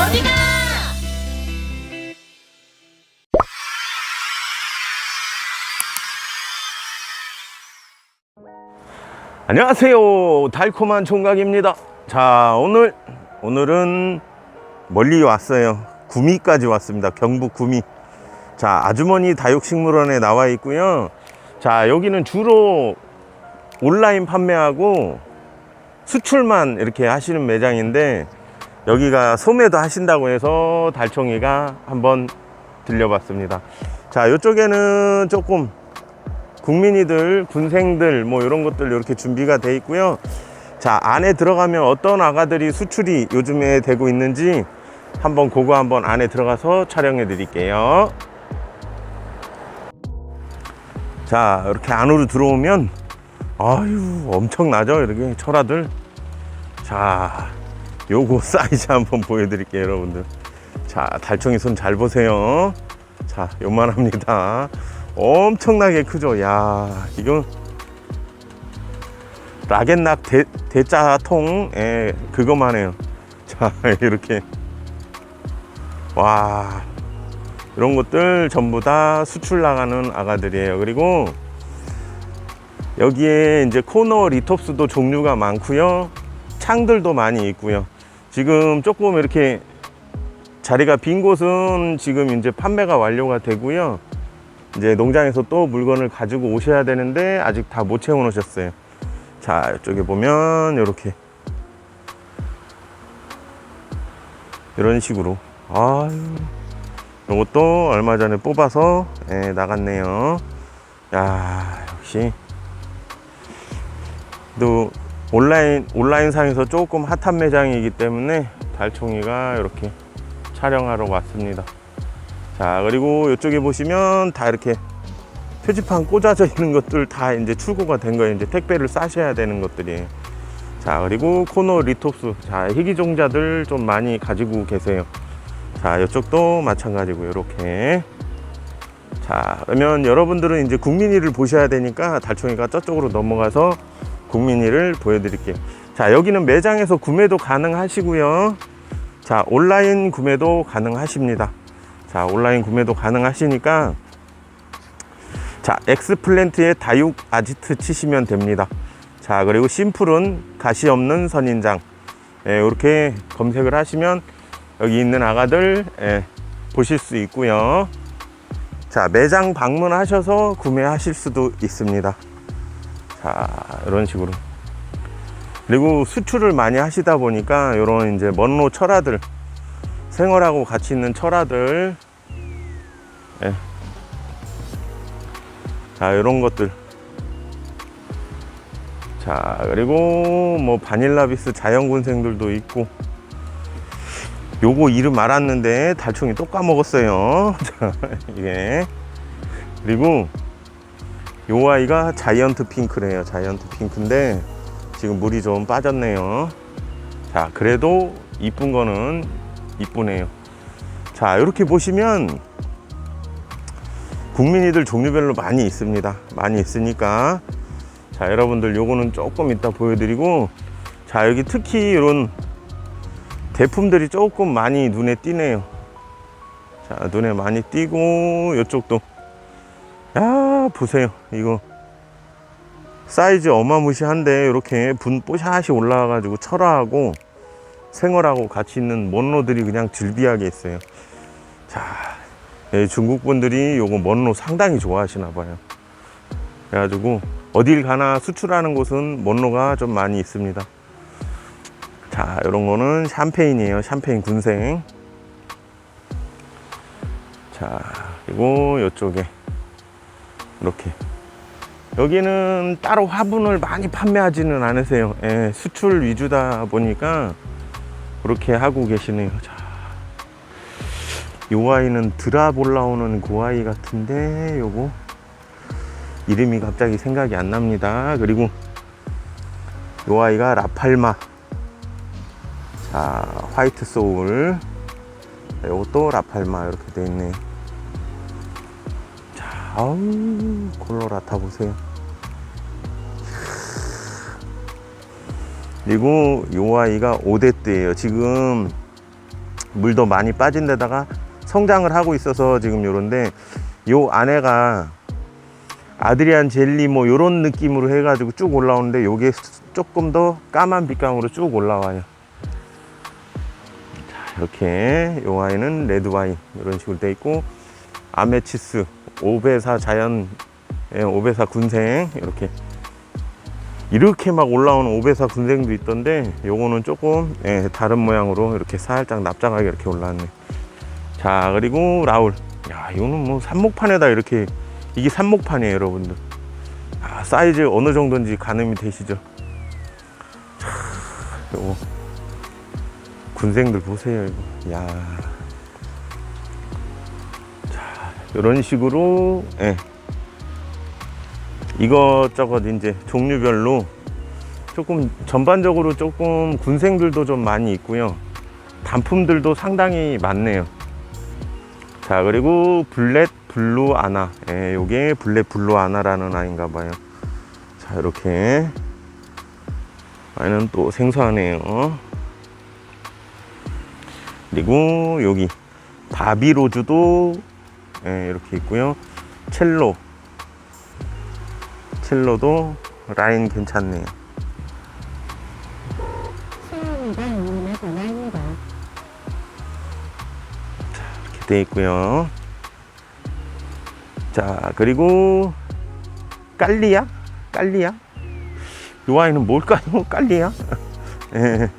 어디가? 안녕하세요. 달콤한 총각입니다. 자, 오늘, 오늘은 멀리 왔어요. 구미까지 왔습니다. 경북 구미. 자, 아주머니 다육식물원에 나와 있고요. 자, 여기는 주로 온라인 판매하고 수출만 이렇게 하시는 매장인데 여기가 소매도 하신다고 해서 달총이가 한번 들려봤습니다. 자, 이쪽에는 조금 국민이들, 군생들 뭐 이런 것들 이렇게 준비가 돼 있고요. 자, 안에 들어가면 어떤 아가들이 수출이 요즘에 되고 있는지 한번 그거 한번 안에 들어가서 촬영해 드릴게요. 자, 이렇게 안으로 들어오면 아유, 엄청나죠? 이렇게 철화들. 자, 요거 사이즈 한번 보여 드릴게요, 여러분들. 자, 달총이 손 잘 보세요. 자, 요만합니다. 엄청나게 크죠. 야, 이거 락앤락 대, 대짜통, 예, 그거만 해요. 자, 이렇게. 와, 이런 것들 전부 다 수출 나가는 아가들이에요. 그리고 여기에 이제 코너 리톱스도 종류가 많고요. 창들도 많이 있고요. 지금 조금 이렇게 자리가 빈 곳은 지금 이제 판매가 완료가 되고요. 이제 농장에서 또 물건을 가지고 오셔야 되는데 아직 다 못 채워 놓으셨어요. 자, 이쪽에 보면 이렇게 이런 식으로 아유 이것도 얼마 전에 뽑아서 예, 나갔네요. 야, 역시 또 온라인 온라인 상에서 조금 핫한 매장이기 때문에 달총이가 이렇게 촬영하러 왔습니다. 자 그리고 이쪽에 보시면 다 이렇게 표지판 꽂아져 있는 것들 다 이제 출고가 된 거예요. 이제 택배를 싸셔야 되는 것들이에요. 자 그리고 코너 리톱스 자 희귀종자들 좀 많이 가지고 계세요. 자 이쪽도 마찬가지고 이렇게 자 그러면 여러분들은 이제 국민이를 보셔야 되니까 달총이가 저쪽으로 넘어가서 국민이를 보여드릴게요. 자 여기는 매장에서 구매도 가능하시고요. 자 온라인 구매도 가능하십니다. 자 온라인 구매도 가능하시니까 자 엑스플랜트의 다육 아지트 치시면 됩니다. 자 그리고 심플은 가시 없는 선인장 예, 이렇게 검색을 하시면 여기 있는 아가들 예, 보실 수 있고요. 자 매장 방문하셔서 구매하실 수도 있습니다. 자 이런 식으로. 그리고 수출을 많이 하시다 보니까 이런 이제 먼로 철화들 생활하고 같이 있는 철화들 예. 자 이런 것들. 자 그리고 뭐 바닐라비스 자연군생들도 있고. 요거 이름 알았는데 달총이 또 까먹었어요. 자 이게 그리고 요 아이가 자이언트 핑크래요 자이언트 핑크인데 지금 물이 좀 빠졌네요. 자 그래도 이쁜 거는 이쁘네요. 자 이렇게 보시면 국민이들 종류별로 많이 있습니다. 많이 있으니까. 자 여러분들 요거는 조금 이따 보여드리고 자 여기 특히 이런 대품들이 조금 많이 눈에 띄네요. 자 눈에 많이 띄고 이쪽도 야 보세요. 이거 사이즈 어마무시한데 이렇게 분 뽀샤시 올라와 가지고 철화하고 생얼하고 같이 있는 먼로들이 그냥 즐비하게 있어요. 자 예, 중국 분들이 요거 먼로 상당히 좋아하시나 봐요. 그래가지고 어딜 가나 수출하는 곳은 먼로가 좀 많이 있습니다. 자 이런 거는 샴페인이에요. 샴페인 군생. 자 그리고 이쪽에 이렇게. 여기는 따로 화분을 많이 판매하지는 않으세요. 예, 수출 위주다 보니까 그렇게 하고 계시네요. 자, 요 아이는 드랍 올라오는 그 아이 같은데 요거. 이름이 갑자기 생각이 안 납니다. 그리고 요 아이가 라팔마. 자 화이트 소울. 자, 요것도 라팔마 이렇게 돼 있네. 자 아우 콜로라타 보세요. 그리고 요 아이가 오데뜨예요. 지금 물도 많이 빠진 데다가 성장을 하고 있어서 지금 요런데 요 안에가 아드리안 젤리 뭐 요런 느낌으로 해가지고 쭉 올라오는데 요게 조금 더 까만 빛감으로 쭉 올라와요. 자 이렇게 요 와인은 레드 와인 이런 식으로 돼 있고 아메치스 오베사 자연 예, 오베사 군생 이렇게. 이렇게 막 올라오는 오베사 군생도 있던데 요거는 조금 예, 다른 모양으로 이렇게 살짝 납작하게 이렇게 올라왔네. 자 그리고 라울. 야 이거는 뭐 삽목판에다 이렇게 이게 삽목판이에요 여러분들. 아, 사이즈 어느 정도인지 가늠이 되시죠? 자, 요거. 군생들 보세요 이거. 야. 자, 이런 식으로 예. 이것저것 이제 종류별로 조금 전반적으로 조금 군생들도 좀 많이 있고요. 단품들도 상당히 많네요. 자 그리고 블랙 블루 아나. 예, 요게 블랙 블루 아나라는 아이인가 봐요. 자 이렇게. 아이는 또 생소하네요. 그리고 여기 바비로즈도 예, 이렇게 있고요 첼로 첼로도 라인 괜찮네요 전화입니다. 이렇게 돼 있고요. 자, 그리고 깔리야? 깔리야? 이 와인은 뭘까요? 깔리야? 예,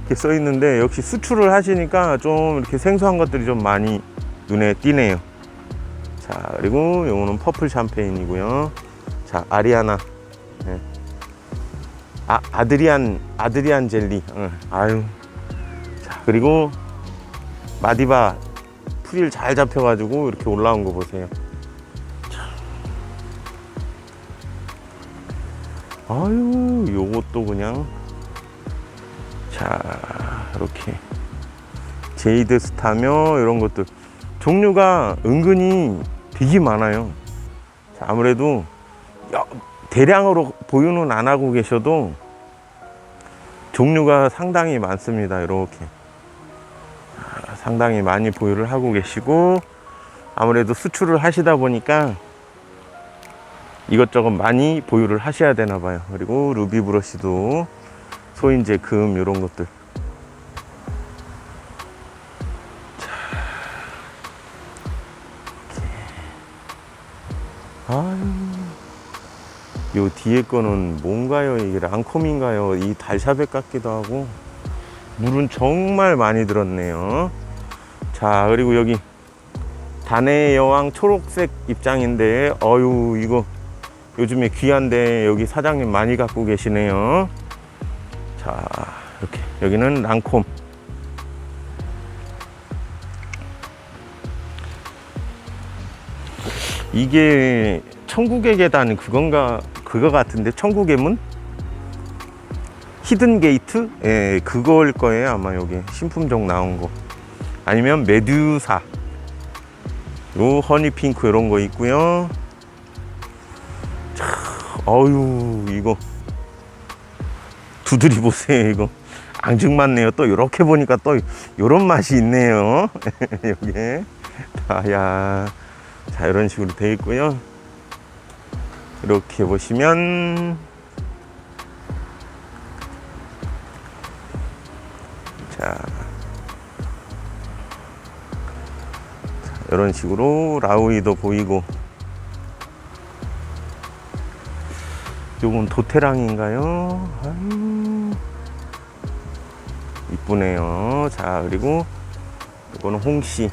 이렇게 써 있는데 역시 수출을 하시니까 좀 이렇게 생소한 것들이 좀 많이 눈에 띄네요. 자, 그리고 요거는 퍼플 샴페인이고요. 자, 아리아나. 예. 아, 아드리안, 아드리안 젤리. 응, 아유. 자, 그리고 마디바 풀일 잘 잡혀가지고 이렇게 올라온 거 보세요. 자. 아유, 요것도 그냥. 자, 이렇게. 제이드 스타며 이런 것들. 종류가 은근히 되게 많아요. 자, 아무래도 여- 대량으로 보유는 안 하고 계셔도 종류가 상당히 많습니다. 이렇게. 상당히 많이 보유를 하고 계시고 아무래도 수출을 하시다 보니까 이것저것 많이 보유를 하셔야 되나 봐요. 그리고 루비 브러쉬도 소인제 금 이런 것들. 뒤에 거는 뭔가요? 이게 랑콤인가요? 이 달샤벳 같기도 하고 물은 정말 많이 들었네요. 자, 그리고 여기 단의 여왕 초록색 입장인데, 어유 이거 요즘에 귀한데 여기 사장님 많이 갖고 계시네요. 자, 이렇게 여기는 랑콤. 이게 천국의 계단 그건가 그거 같은데 천국의 문? 히든 게이트? 예, 그거일 거예요 아마 여기. 신품종 나온 거. 아니면 메듀사. 요 허니핑크 이런 거 있고요. 자, 어유 이거. 두드리 보세요 이거. 앙증맞네요. 또 이렇게 보니까 또 이런 맛이 있네요. 여기에. 다야. 자 이런 식으로 돼 있고요 이렇게 보시면 자, 자, 이런 식으로 라우이도 보이고 요건 도테랑인가요? 이쁘네요. 자, 그리고 요거는 홍씨.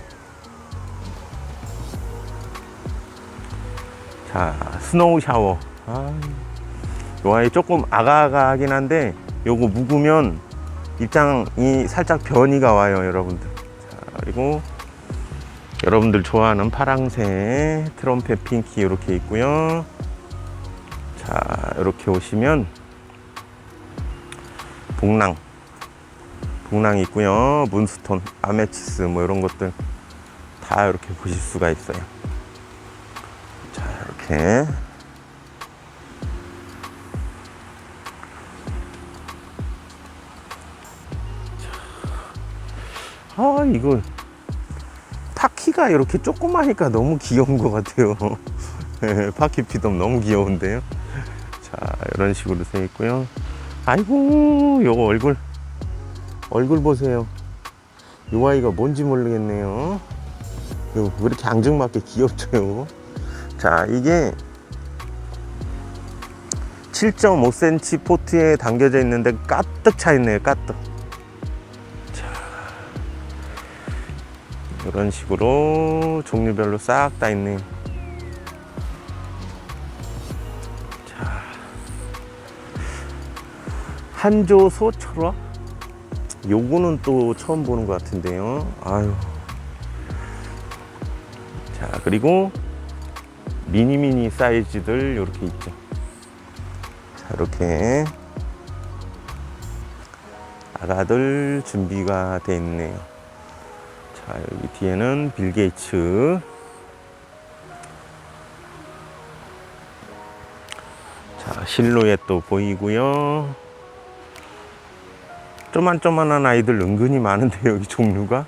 자, 스노우 샤워. 아, 요 아이 조금 아가아가하긴 한데 요거 묵으면 입장이 살짝 변이가 와요, 여러분들. 자, 그리고 여러분들 좋아하는 파랑새 트럼펫 핑키 이렇게 있고요. 자, 이렇게 오시면 복랑, 복랑 있고요. 문스톤, 아메치스 뭐 이런 것들 다 이렇게 보실 수가 있어요. 자, 이렇게 아 이거 파키가 이렇게 조그마니까 너무 귀여운 것 같아요. 예, 파키 피돔 너무 귀여운데요. 자 이런 식으로 돼 있고요. 아이고 요거 얼굴 얼굴 보세요. 요 아이가 뭔지 모르겠네요. 요 왜 이렇게 앙증맞게 귀엽죠? 요거? 자 이게 7.5cm 포트에 담겨져 있는데 가득 차 있네요. 가득. 자 이런 식으로 종류별로 싹 다 있네요. 자 한조 소철화 요거는 또 처음 보는 것 같은데요. 아유. 자, 그리고 미니미니 사이즈들 이렇게 있죠. 자, 이렇게 아가들 준비가 돼 있네요. 자, 여기 뒤에는 빌 게이츠. 자, 실루엣도 보이고요. 쪼만쪼만한 아이들 은근히 많은데 여기 종류가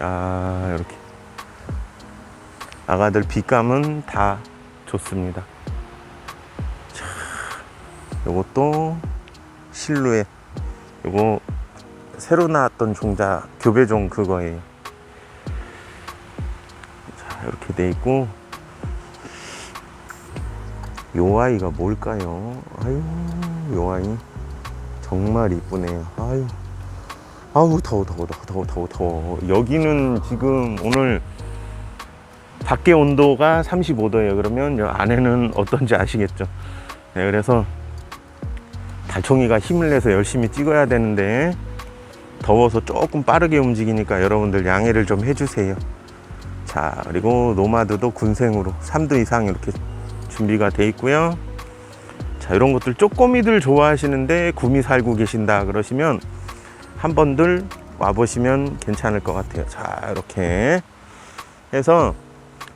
야 이렇게 아가들 빛감은 다 좋습니다. 자 요것도 실루엣. 요거 새로 나왔던 종자 교배종 그거예요 자 이렇게 돼 있고. 요 아이가 뭘까요? 아유 요 아이. 정말 이쁘네요. 아유, 아우 더워 더워 더워 더워 더워. 여기는 지금 오늘 밖에 온도가 35도예요. 그러면 여 안에는 어떤지 아시겠죠? 네, 그래서 달총이가 힘을 내서 열심히 찍어야 되는데 더워서 조금 빠르게 움직이니까 여러분들 양해를 좀 해주세요. 자, 그리고 노마드도 군생으로 3도 이상 이렇게 준비가 돼 있고요. 자 이런 것들 쪼꼬미들 좋아하시는데 구미 살고 계신다 그러시면 한 번들 와보시면 괜찮을 것 같아요 자 이렇게 해서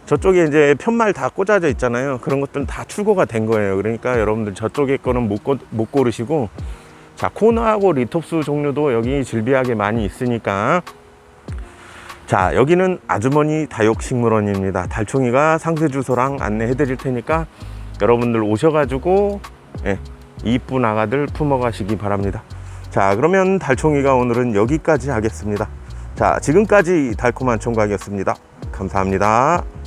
저쪽에 이제 편말 다 꽂아져 있잖아요 그런 것들은 다 출고가 된 거예요 그러니까 여러분들 저쪽에 거는 못, 고, 못 고르시고 자 코너하고 리톱스 종류도 여기 질비하게 많이 있으니까 자 여기는 아주머니 다육식물원입니다 달총이가 상세 주소랑 안내해 드릴 테니까 여러분들 오셔가지고 예, 이쁜 아가들 품어 가시기 바랍니다. 자, 그러면 달총이가 오늘은 여기까지 하겠습니다. 자, 지금까지 달콤한 총각이었습니다. 감사합니다.